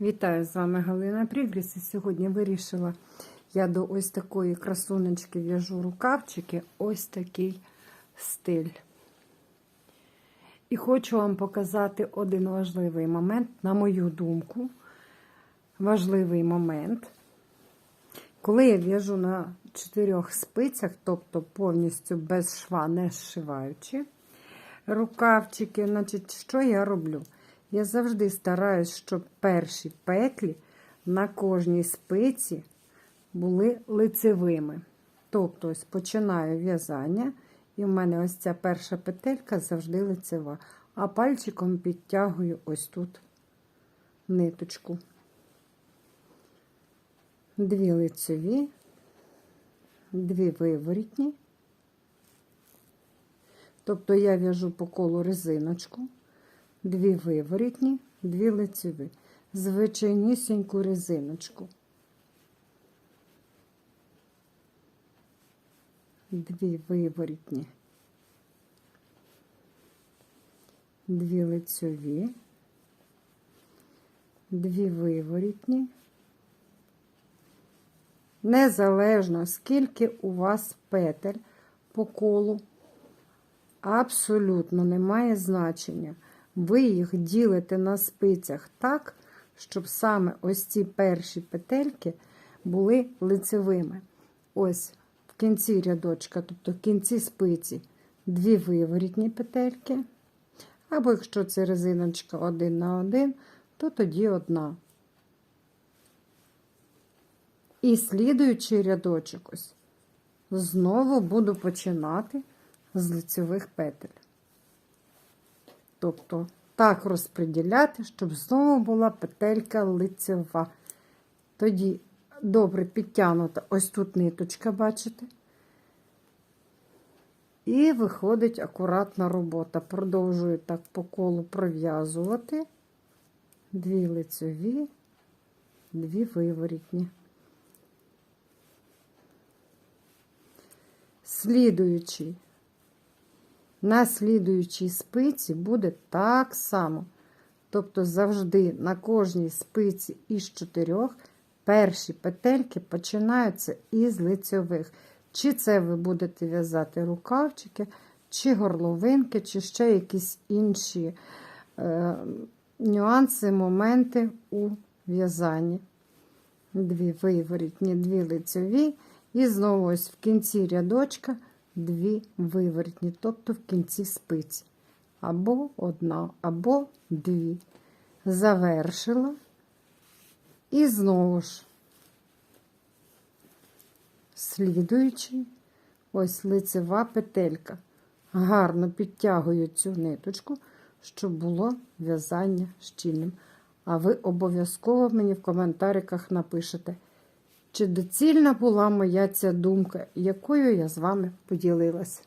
Вітаю з вами Галина Прігріс. І сьогодні вирішила я до ось такої красунечки в'яжу рукавчики, ось такий стиль. І хочу вам показати один важливий момент, на мою думку, важливий момент. Коли я в'яжу на чотирьох спицях, тобто повністю без шва, не зшиваючи рукавчики, значить, що я роблю? Я завжди стараюсь, щоб перші петлі на кожній спиці були лицевими. Тобто, ось починаю в'язання, і в мене ось ця перша петелька завжди лицева. А пальчиком підтягую ось тут ниточку. Дві лицеві, дві виворітні. Тобто я в'яжу по колу резиночку дві виворітні, дві лицеві, звичайнісіньку резиночку. Дві виворітні, дві лицеві, дві виворітні. Незалежно, скільки у вас петель по колу, абсолютно немає значення. Ви їх ділите на спицях так, щоб саме ось ці перші петельки були лицевими. Ось в кінці рядочка, тобто в кінці спиці, дві виворітні петельки. Або якщо це резиночка один на один, то тоді одна. І слідуючий рядочок ось знову буду починати з лицевих петель. Тобто так розподіляти, щоб знову була петелька лицева. Тоді добре підтягнута ось тут ниточка, бачите? І виходить акуратна робота. Продовжую так по колу пров'язувати дві лицеві, дві виворітні. Слідуючий на слідуючій спиці буде так само. Тобто, завжди на кожній спиці із чотирьох перші петельки починаються із лицьових. Чи це ви будете в'язати рукавчики, чи горловинки, чи ще якісь інші е, нюанси, моменти у в'язанні. Дві виворітні, дві лицьові. І знову ось в кінці рядочка дві виворотні, тобто в кінці спиці. Або одна, або дві. Завершила. І знову ж, слідуючи, ось лицева петелька. Гарно підтягую цю ниточку, щоб було в'язання щільним. А ви обов'язково мені в коментариках напишете, чи доцільна була моя ця думка, якою я з вами поділилася.